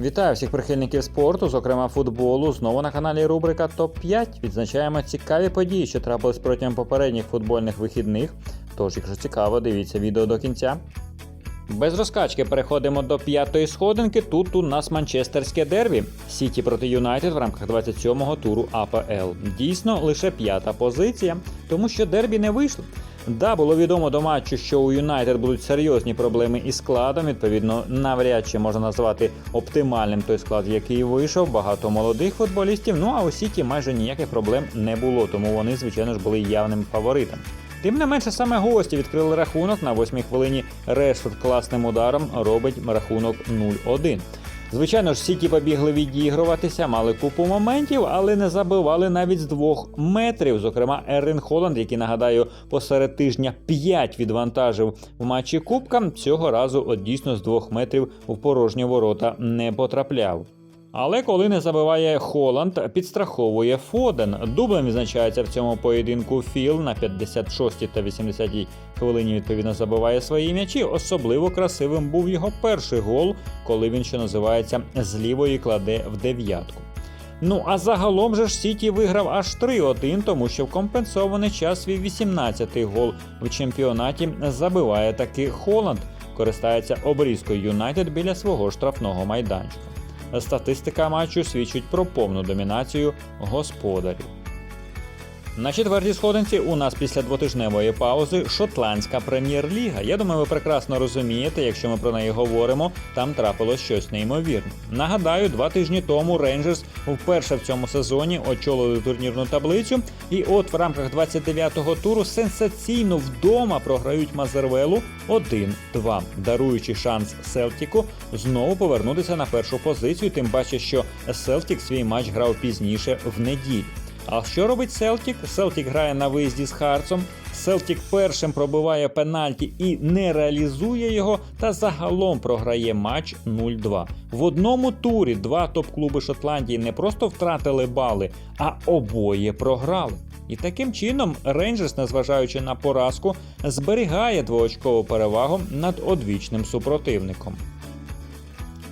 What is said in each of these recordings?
Вітаю всіх прихильників спорту, зокрема футболу. Знову на каналі рубрика Топ 5 Відзначаємо цікаві події, що трапились протягом попередніх футбольних вихідних. Тож, якщо цікаво, дивіться відео до кінця. Без розкачки переходимо до п'ятої сходинки. Тут у нас манчестерське дербі. Сіті проти Юнайтед в рамках 27-го туру АПЛ. Дійсно, лише п'ята позиція, тому що дербі не вийшло. Да, було відомо до матчу, що у Юнайтед будуть серйозні проблеми із складом. Відповідно, навряд чи можна назвати оптимальним той склад, який вийшов. Багато молодих футболістів. Ну а у Сіті майже ніяких проблем не було, тому вони, звичайно ж, були явним фаворитом. Тим не менше, саме гості відкрили рахунок на восьмій хвилині. Решфорд класним ударом робить рахунок 0-1. Звичайно ж, Сіті побігли відігруватися, мали купу моментів, але не забивали навіть з двох метрів. Зокрема, Ерин Холланд, який нагадаю, посеред тижня 5 відвантажив в матчі Кубка. Цього разу от дійсно з двох метрів в порожні ворота не потрапляв. Але коли не забиває Холланд, підстраховує Фоден. Дублем відзначається в цьому поєдинку Філ на 56 та 80 хвилині відповідно забиває свої м'ячі. Особливо красивим був його перший гол, коли він, що називається, з лівої кладе в дев'ятку. Ну а загалом же ж Сіті виграв аж 3-1, тому що в компенсований час свій 18-й гол в чемпіонаті забиває таки Холланд. Користається обрізкою Юнайтед біля свого штрафного майданчика. Статистика матчу свідчить про повну домінацію господарів. На четвертій сходинці у нас після двотижневої паузи шотландська прем'єр-ліга. Я думаю, ви прекрасно розумієте, якщо ми про неї говоримо, там трапилось щось неймовірне. Нагадаю, два тижні тому Рейнджерс вперше в цьому сезоні очолили турнірну таблицю, і от в рамках 29-го туру сенсаційно вдома програють Мазервелу 1-2, даруючи шанс Селтіку знову повернутися на першу позицію. Тим паче, що Селтік свій матч грав пізніше в неділю. А що робить Селтік? Селтік грає на виїзді з Харцом. Селтік першим пробиває пенальті і не реалізує його, та загалом програє матч 0-2. В одному турі два топ-клуби Шотландії не просто втратили бали, а обоє програли. І таким чином Рейнджерс, незважаючи на поразку, зберігає двоочкову перевагу над одвічним супротивником.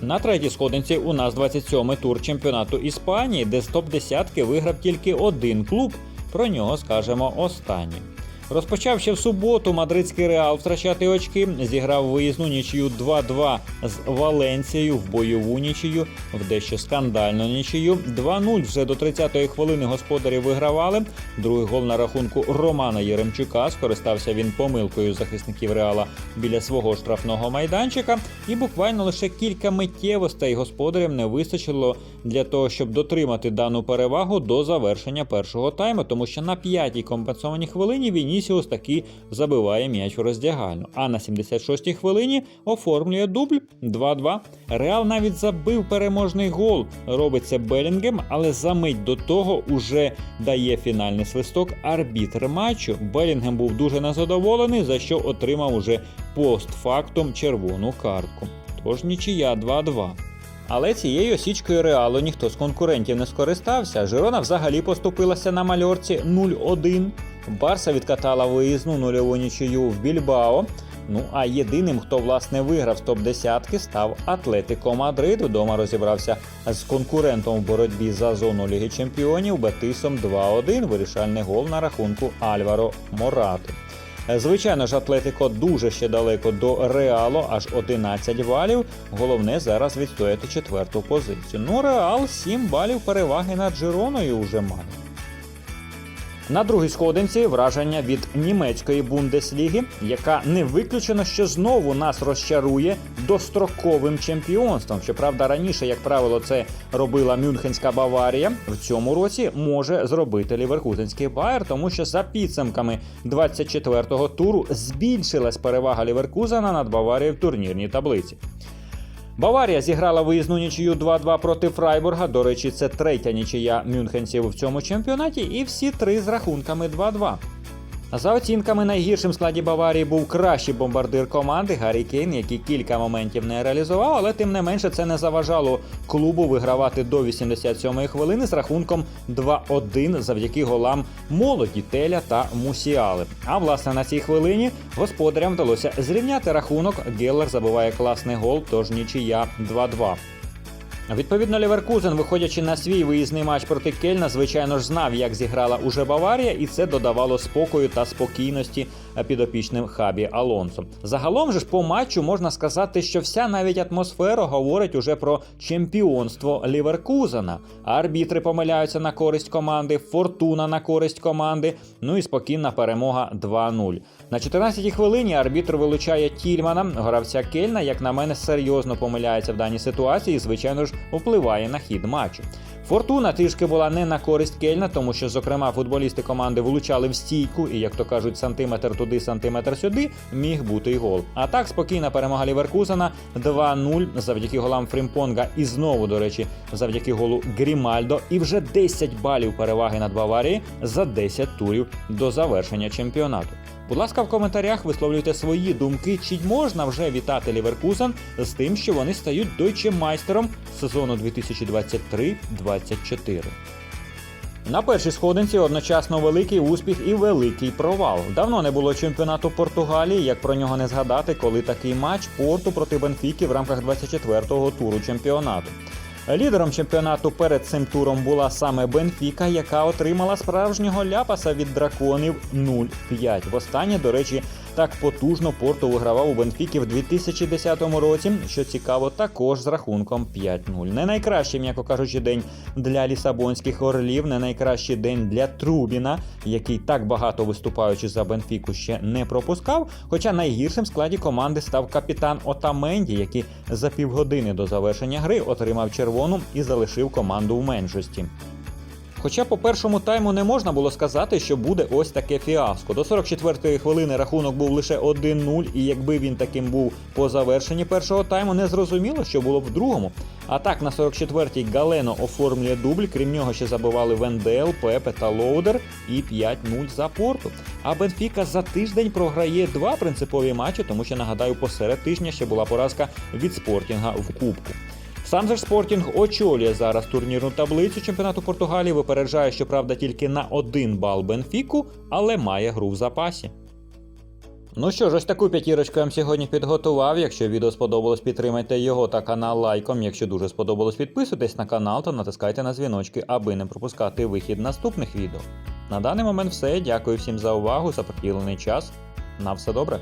На третій сходинці у нас 27-й тур чемпіонату Іспанії, де з топ-10 виграв тільки один клуб. Про нього скажемо останнім. Розпочав ще в суботу мадридський реал втрачати очки, зіграв виїзну нічию 2-2 з Валенцією в бойову нічию, в дещо скандальну нічию. 2-0 вже до 30-ї хвилини господарі вигравали. Другий гол на рахунку Романа Єремчука. Скористався він помилкою захисників реала біля свого штрафного майданчика. І буквально лише кілька миттєвостей господарям не вистачило для того, щоб дотримати дану перевагу до завершення першого тайму, тому що на п'ятій компенсованій хвилині Вінісіус таки забиває м'яч у роздягальну. А на 76-й хвилині оформлює дубль 2-2. Реал навіть забив переможний гол. Робить це Белінгем, але за мить до того уже дає фінальний свисток арбітр матчу. Белінгем був дуже незадоволений, за що отримав уже постфактум червону картку. Тож нічия 2-2. Але цією осічкою реалу ніхто з конкурентів не скористався. Жирона взагалі поступилася на мальорці 0-1. Барса відкатала виїзну нульову нічию в Більбао. Ну а єдиним, хто власне виграв з топ-10, став Атлетико Мадрид. Удома розібрався з конкурентом в боротьбі за зону Ліги Чемпіонів Бетисом 2-1. Вирішальний гол на рахунку Альваро Морати. Звичайно ж, Атлетико дуже ще далеко до Реалу, аж 11 балів. Головне зараз відстояти четверту позицію. Ну, Реал 7 балів переваги над Джироною вже має. На другій сходинці враження від німецької бундесліги, яка не виключено, що знову нас розчарує достроковим чемпіонством. Щоправда, раніше, як правило, це робила Мюнхенська Баварія. В цьому році може зробити Ліверкузенський Байер, тому що за підсумками 24-го туру збільшилась перевага Ліверкузена над Баварією в турнірній таблиці. Баварія зіграла виїзну нічию 2-2 проти Фрайбурга. До речі, це третя нічия мюнхенців в цьому чемпіонаті, і всі три з рахунками 2-2. За оцінками найгіршим складі Баварії був кращий бомбардир команди Гаррі Кейн, який кілька моментів не реалізував, але тим не менше це не заважало клубу вигравати до 87-ї хвилини з рахунком 2-1 завдяки голам молоді Теля та Мусіали. А власне на цій хвилині господарям вдалося зрівняти рахунок. Геллер забиває класний гол, тож нічия 2-2. Відповідно, Ліверкузен, виходячи на свій виїзний матч проти Кельна, звичайно ж знав, як зіграла уже Баварія, і це додавало спокою та спокійності підопічним хабі Алонсо. Загалом же ж по матчу можна сказати, що вся навіть атмосфера говорить уже про чемпіонство Ліверкузена. Арбітри помиляються на користь команди, фортуна на користь команди. Ну і спокійна перемога 2-0. На 14-й хвилині арбітр вилучає Тільмана, гравця Кельна, як на мене, серйозно помиляється в даній ситуації звичайно ж, впливає на хід матчу. Фортуна трішки була не на користь Кельна, тому що, зокрема, футболісти команди влучали в стійку, і, як то кажуть, сантиметр туди, сантиметр сюди, міг бути й гол. А так спокійна перемога Ліверкузена 2-0 завдяки голам Фрімпонга і знову, до речі, завдяки голу Грімальдо. І вже 10 балів переваги над Баварією за 10 турів до завершення чемпіонату. Будь ласка, в коментарях висловлюйте свої думки, чи можна вже вітати Ліверкузен з тим, що вони стають дойче майстером сезону 2023-24. На першій сходинці одночасно великий успіх і великий провал. Давно не було чемпіонату Португалії, як про нього не згадати, коли такий матч Порту проти Бенфіки в рамках 24-го туру чемпіонату. Лідером чемпіонату перед цим туром була саме Бенфіка, яка отримала справжнього ляпаса від драконів 0-5. Востаннє, до речі, так потужно Порту вигравав у Бенфіки в 2010 році, що цікаво, також з рахунком 5-0. Не найкращий, м'яко кажучи, день для лісабонських орлів, не найкращий день для Трубіна, який так багато виступаючи за Бенфіку ще не пропускав. Хоча найгіршим в складі команди став капітан Отаменді, який за півгодини до завершення гри отримав червону і залишив команду в меншості. Хоча по першому тайму не можна було сказати, що буде ось таке фіаско. До 44-ї хвилини рахунок був лише 1-0, і якби він таким був по завершенні першого тайму, не зрозуміло, що було б в другому. А так на 44-й Галено оформлює дубль, крім нього ще забивали Вендел, Пепе та Лоудер і 5-0 за порту. А Бенфіка за тиждень програє два принципові матчі, тому що нагадаю, посеред тижня ще була поразка від спортінга в Кубку. Сам же ж Спортінг очолює зараз турнірну таблицю чемпіонату Португалії. Випереджає, щоправда, тільки на один бал Бенфіку, але має гру в запасі. Ну що ж, ось таку п'ятірочку я вам сьогодні підготував. Якщо відео сподобалось, підтримайте його та канал лайком. Якщо дуже сподобалось, підписуйтесь на канал та натискайте на дзвіночки, аби не пропускати вихід наступних відео. На даний момент все. Дякую всім за увагу, за приділений час. На все добре.